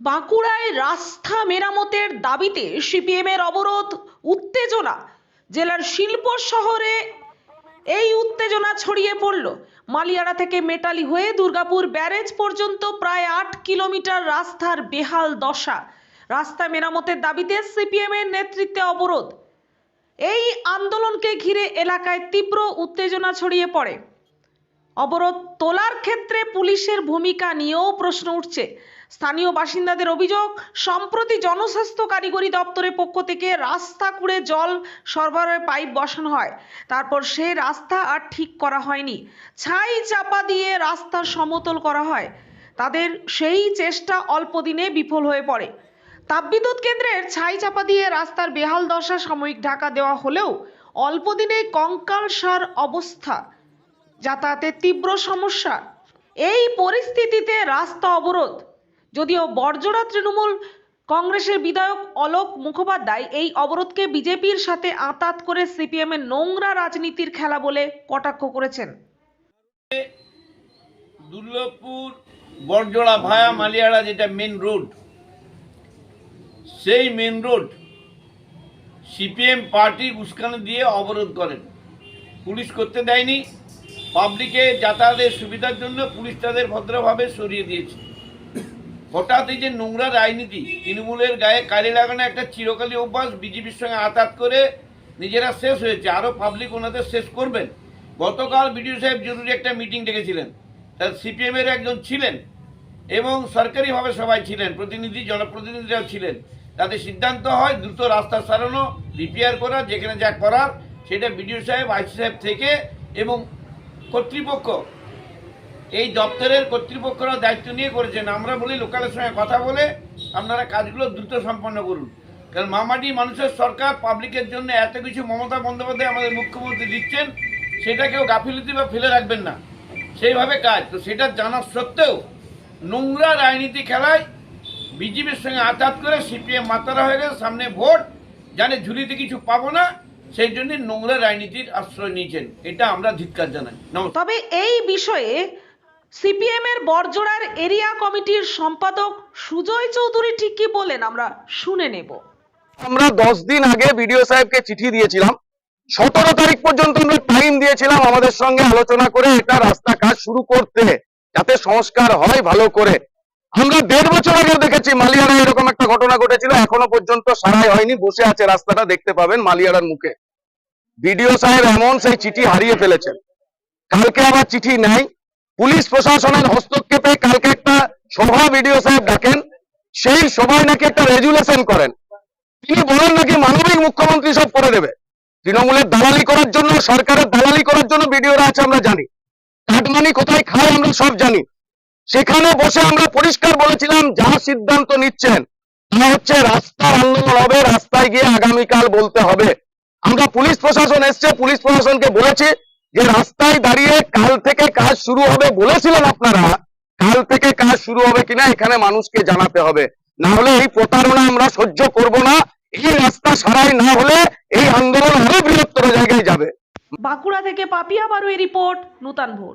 বাঁকুড়ায় রাস্তা মেরামতের দাবিতে সিপিএমের অবরোধ, উত্তেজনা। জেলার শিল্প শহরে এই উত্তেজনা ছড়িয়ে পড়ল। মালিয়াড়া থেকে মেটালি হয়ে দুর্গাপুর ব্যারেজ পর্যন্ত প্রায় আট কিলোমিটার রাস্তার বেহাল দশা। রাস্তা মেরামতের দাবিতে সিপিএমের নেতৃত্বে অবরোধ। এই আন্দোলনকে ঘিরে এলাকায় তীব্র উত্তেজনা ছড়িয়ে পড়ে। অবরোধ তোলার ক্ষেত্রে পুলিশের ভূমিকা নিয়েও প্রশ্ন উঠছে। স্থানীয় বাসিন্দাদের অভিযোগ, সম্প্রতি জনস্বাস্থ্য কারিগরি দপ্তরের পক্ষ থেকে রাস্তা কুড়ে জল সরবরাহের পাইপ বসানো হয়। তারপর সে রাস্তা আর ঠিক করা হয়নি। ছাই চাপা দিয়ে রাস্তা সমতল করা হয়। তাদের সেই চেষ্টা অল্প দিনে বিফল হয়ে পড়ে। তাপবিদ্যুৎ কেন্দ্রের ছাই চাপা দিয়ে রাস্তার বেহাল দশা সাময়িক ঢাকা দেওয়া হলেও অল্প দিনে কঙ্কালসার অবস্থা, যাতায়াতের তীব্র সমস্যা, এই পরিস্থিতিতে রাস্তা অবরোধ। যদিও বর্জরা তৃণমূল কংগ্রেসের বিধায়ক অলোক মুখোপাধ্যায় এই অবরোধকে বিজেপির সাথে আঁতাত করে সিপিএম এর নোংরা রাজনীতির খেলা বলে কটাক্ষ করেছেন। দুর্লভপুর বরজোড়া ভায়া, মালিয়াড়া যেটা মেন রোড সেই মেন রোড সিপিএম পার্টি উস্কানি দিয়ে অবরোধ করেন। পুলিশ করতে দেয়নি পাবলিকে যাতায়াতের সুবিধার জন্য পুলিশ তাদের ভদ্রভাবে সরিয়ে দিয়েছে। হঠাৎ এই যে নোংরা রাজনীতি, তৃণমূলের গায়ে কালি লাগানো একটা চিরকালী অভ্যাস বিজেপির সঙ্গে আতাত করে নিজেরা শেষ হয়েছে আরও পাবলিক ওনাদের শেষ করবেন। গতকাল বিডিও সাহেব জরুরি একটা মিটিং ডেকেছিলেন। তার সিপিএমের একজন ছিলেন এবং সরকারিভাবে সবাই ছিলেন, প্রতিনিধি, জনপ্রতিনিধিরাও ছিলেন। তাতে সিদ্ধান্ত হয় দ্রুত রাস্তা সারানো রিপেয়ার করা, যেখানে যা করার, সেটা বিডিও সাহেব আইসি সাহেব থেকে এবং কর্তৃপক্ষ এই দপ্তরের কর্তৃপক্ষরা দায়িত্ব নিয়ে করেছেন। আমরা বলি, লোকালের সঙ্গে কথা বলে আপনারা কাজগুলো দ্রুত সম্পন্ন করুন। কারণ মামাটি মানুষের সরকার, পাবলিকের জন্য এত কিছু মমতা বন্দ্যোপাধ্যায় আমাদের মুখ্যমন্ত্রী দিচ্ছেন সেটা কেউ গাফিলতি বা ফেলে রাখবেন না। সেইভাবে কাজ। তো সেটা জানা সত্ত্বেও নোংরা রাজনীতি খেলায় বিজেপির সঙ্গে আঘাত করে সিপিএম মাতারা হয়ে গেছে, সামনে ভোট, জানে ঝুলিতে কিছু পাবো না, সেই জন্য নোংরা রাজনীতির আশ্রয় নিয়েছেন। এটা আমরা ধিক্কার জানাই। তবে এই বিষয়ে সিপিএম এর বরজোড়ার এরিয়া কমিটির সম্পাদক সুজয় চৌধুরী ঠিক কি বলেন, আমরা শুনে নেব। আমরা দশ দিন আগে বিডিও সাহেবকে চিঠি দিয়েছিলাম। সতেরো তারিখ পর্যন্ত আমরা টাইম দিয়েছিলাম আমাদের সঙ্গে আলোচনা করে এটা রাস্তা কাজ শুরু করতে, যাতে সংস্কার হয় ভালো করে। আমরা দেড় বছর আগে দেখেছি মালিয়ারা এরকম একটা ঘটনা ঘটেছিল, এখনও পর্যন্ত সারাই হয়নি। বসে আছে রাস্তাটা, দেখতে পাবেন মালিয়ারার মুখে। বিডিও সাহেব এমন সেই চিঠি হারিয়ে ফেলেছেন। কালকে আবার চিঠি নাই। পুলিশ প্রশাসনের হস্তক্ষেপে কালকে একটা সভা বিডিও সাহেব ডাকেন, সেই সভায় নাকি একটা রেজুলেশন করেন। তিনি বলেন নাকি মানবিক মুখ্যমন্ত্রী সব করে দেবে। তৃণমূলের দালালি করার জন্য, সরকারের দালালি করার জন্য বিডিওরা আছে, আমরা জানি। কাটমানি কোথায় খায়, আমরা সব জানি। সেখানে বসে আমরা পরিষ্কার বলেছিলাম, যা সিদ্ধান্ত নিচ্ছেন, তা হচ্ছে রাস্তার আন্দোলন হবে, রাস্তায় গিয়ে আগামীকাল বলতে হবে। আমরা পুলিশ প্রশাসন এসছে, পুলিশ প্রশাসনকে বলেছি যে রাস্তায় দাঁড়িয়ে কাল থেকে কাজ শুরু হবে বলেছিলেন আপনারা, কাল থেকে কাজ শুরু হবে কিনা এখানে মানুষকে জানাতে হবে। না হলে এই প্রতারণা আমরা সহ্য করব না, এই রাস্তা সারাই না হলে এই আন্দোলন আরও বৃহত্তর জায়গায় যাবে। বাঁকুড়া থেকে পাপিয়া বারুই রিপোর্ট, নূতন ভোর।